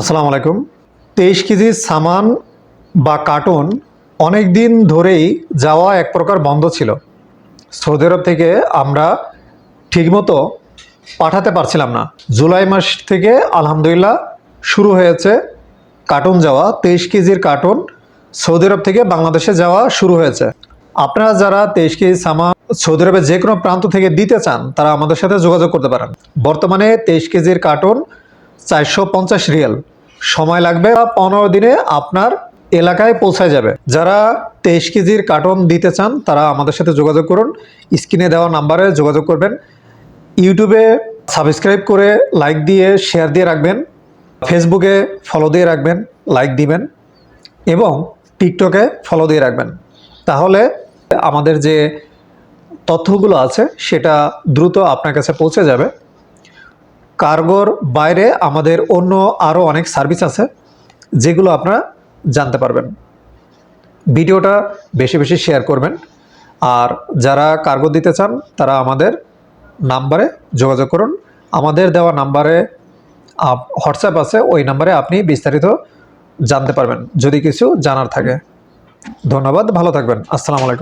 আসসালামু আলাইকুম। তেইশ কেজি সামান বা কার্টুন অনেক দিন ধরেই যাওয়া এক প্রকার বন্ধ ছিল। সৌদি আরব থেকে আমরা ঠিকমতো পাঠাতে পারছিলাম না। জুলাই মাস থেকে আলহামদুলিল্লাহ শুরু হয়েছে কার্টুন যাওয়া। তেইশ কেজির কার্টুন সৌদি আরব থেকে বাংলাদেশে যাওয়া শুরু হয়েছে। আপনারা যারা তেইশ কেজি সামান সৌদি আরবের যে কোনো প্রান্ত থেকে দিতে চান, তারা আমাদের সাথে যোগাযোগ করতে পারেন। বর্তমানে তেইশ কেজির কার্টুন চারশো পঞ্চাশ রিয়াল। সময় লাগবে বা পনেরো দিনে আপনার এলাকায় পৌঁছায় যাবে। যারা তেইশ কেজির কার্টন দিতে চান, তারা আমাদের সাথে যোগাযোগ করুন। স্ক্রিনে দেওয়া নাম্বারে যোগাযোগ করবেন। ইউটিউবে সাবস্ক্রাইব করে লাইক দিয়ে শেয়ার দিয়ে রাখবেন। ফেসবুকে ফলো দিয়ে রাখবেন, লাইক দিবেন এবং টিকটকে ফলো দিয়ে রাখবেন। তাহলে আমাদের যে তথ্যগুলো আছে, সেটা দ্রুত আপনার কাছে পৌঁছে যাবে। কার্গোর বাইরে আমাদের অন্য আরও অনেক সার্ভিস আছে, যেগুলো আপনারা জানতে পারবেন। ভিডিওটা বেশি বেশি শেয়ার করবেন। আর যারা কার্গো দিতে চান, তারা আমাদের নাম্বারে যোগাযোগ করুন। আমাদের দেওয়া নাম্বারে হোয়াটসঅ্যাপ আছে, ওই নাম্বারে আপনি বিস্তারিত জানতে পারবেন, যদি কিছু জানার থাকে। ধন্যবাদ, ভালো থাকবেন। আসসালামু আলাইকুম।